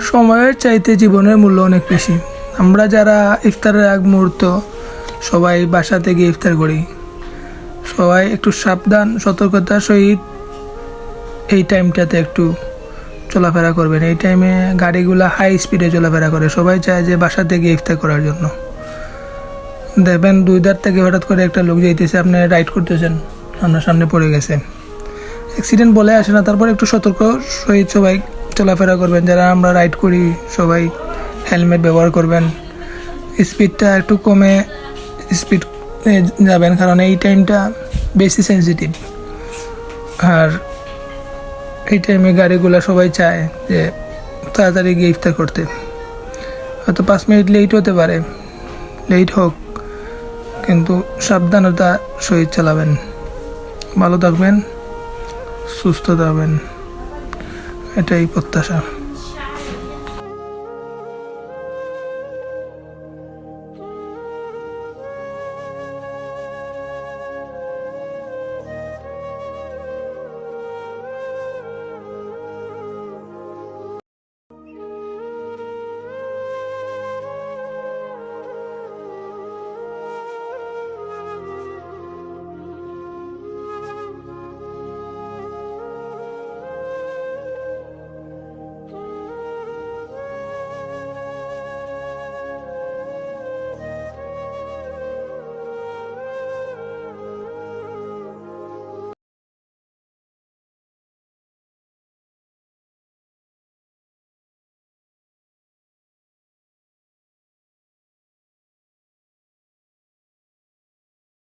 সময়ের চাইতে জীবনের মূল্য অনেক বেশি। আমরা যারা ইফতারের আগ মুহূর্ত সবাই বাসাতে গিয়ে ইফতার করি। সবাই একটু সাবধান, সতর্কতার সহিত এই টাইমটাতে একটু চলাফেরা করবেন। এই টাইমে গাড়িগুলো হাই স্পিডে চলাফেরা করে। সবাই চায় যে বাসাতে গিয়ে ইফতার করার জন্য। দেখবেন দুই ধার থেকে হঠাৎ করে একটা লোক যাইতেছে, আপনি রাইড করতেছেন, আপনার সামনে পড়ে গেছে। অ্যাক্সিডেন্ট বলে আসে না, তারপর একটু সতর্ক সহিত সবাই চলাফেরা করবেন, যারা আমরা রাইড করি, সবাই হেলমেট ব্যবহার করবেন। স্পিডটা একটু কমে স্পিড যাবেন, কারণ এই টাইমটা বেশি সেন্সিটিভ আর এই টাইমে গাড়িগুলো সবাই চায় যে তাড়াতাড়ি গিয়ে ইফতার করতে। হয়তো পাঁচ মিনিট লেট হতে পারে লেট হোক, কিন্তু সাবধানতা সহিত চালাবেন। ভালো থাকবেন, সুস্থ থাকবেন। এটাই প্রত্যাশা।